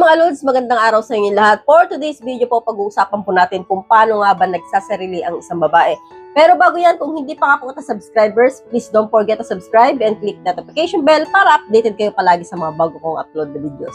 mga Lods, magandang araw sa inyo lahat. For today's video po, pag-uusapan po natin kung paano nga ba nagsasarili ang isang babae. Pero bago yan, kung hindi pa nga po subscribers, please don't forget to subscribe and click notification bell para updated kayo palagi sa mga bago kong upload na videos.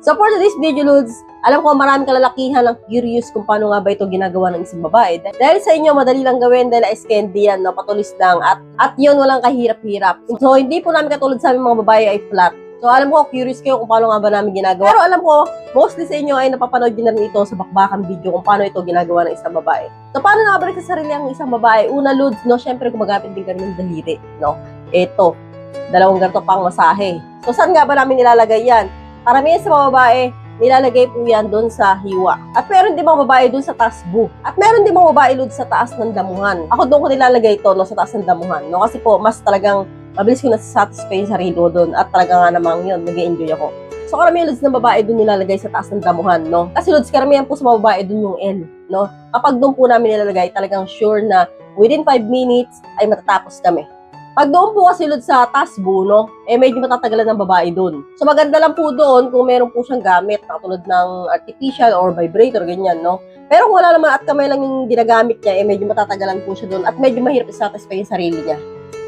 So for today's video, Lods, alam ko maraming kalalakihan ang curious kung paano nga ba ito ginagawa ng isang babae. Dahil sa inyo, madali lang gawin dahil ice candy yan, no? patulis lang. At, at yun, walang kahirap-hirap. So hindi po namin katulad sa aming mga babae ay flat. So alam ko, curious kayo kung paano nga ba namin ginagawa. Pero alam ko, mostly sa inyo ay napapanood nyo na ito sa bakbakan video kung paano ito ginagawa ng isang babae. So paano nakabalik sa sarili ang isang babae? Una, Lods, no? Siyempre, gumagamit din kami ng daliri, no? Ito, dalawang ganito pang masahe. So saan nga ba namin nilalagay yan? Karamihan sa mga babae, nilalagay po yan doon sa hiwa. At meron din mga babae doon sa taas bu. At meron din mga babae doon sa taas ng damuhan. Ako doon ko nilalagay ito, no, sa taas ng damuhan. No? Kasi po, mas talagang mabilis ko nasa-satisfy yung sarili ko doon. At talaga nga namang yun, nag enjoy ako. So karamihan lods ng babae doon nilalagay sa taas ng damuhan, no? Kasi lods, karamihan po sa mga babae doon yung L, no? Kapag doon po namin nilalagay, talagang sure na within 5 minutes ay matatapos kami. Pag doon po kasi lods sa tasbo, no, eh medyo matatagalan ng babae doon. So maganda lang po doon kung meron po siyang gamit, katulad ng artificial or vibrator, ganyan, no? Pero kung wala naman at kamay lang yung ginagamit niya, eh medyo matatagalan po siya doon at medyo mahirap i-satisfy yung sarili niya.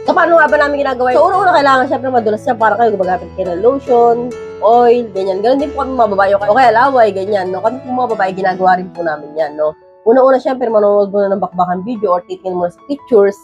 So, paano nga ba namin ginagawa yun? So, una-una kailangan syempre madulas siya para kayo gumagamit kayo ng lotion, oil, ganyan. Ganon din po kami mga babae. O kaya laway, ganyan, no? Kami po mga babae, ginagawa rin po namin yan, no? Una-una, syempre, manonood muna ng bakbakan video or titingin muna sa pictures.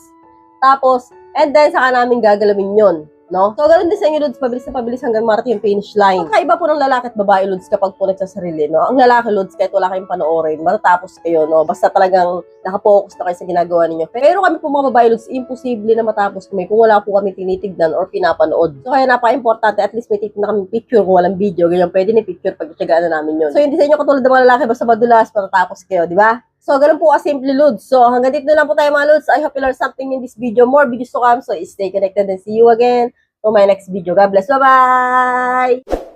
Tapos, and then, saka namin gagalawin yon no? So, ganun din sa inyo, Lods, pabilis na pabilis hanggang marating yung finish line. Kakaiba po ng lalaki at babae, Lods, kapag po nagsasarili, no? Ang lalaki, Lods, kahit wala kayong panoorin, matatapos kayo, no? Basta talagang nakapokus na kayo sa ginagawa ninyo. Pero kami po mga babae, Lods, imposible na matapos kami kung wala po kami tinitignan or pinapanood. So, kaya napaka-importante, at least may titignan kami picture kung walang video, ganyan, pwede ni picture pag na namin yun. So, hindi sa inyo katulad ng mga lalaki, basta madulas, matatapos kayo, di ba? So, ganun po ka-simple, Lods. So, hanggang dito na lang po tayo mga Lods. I hope you learned something in this video. More videos to come. So, stay connected and see you again to my next video. God bless. Bye-bye!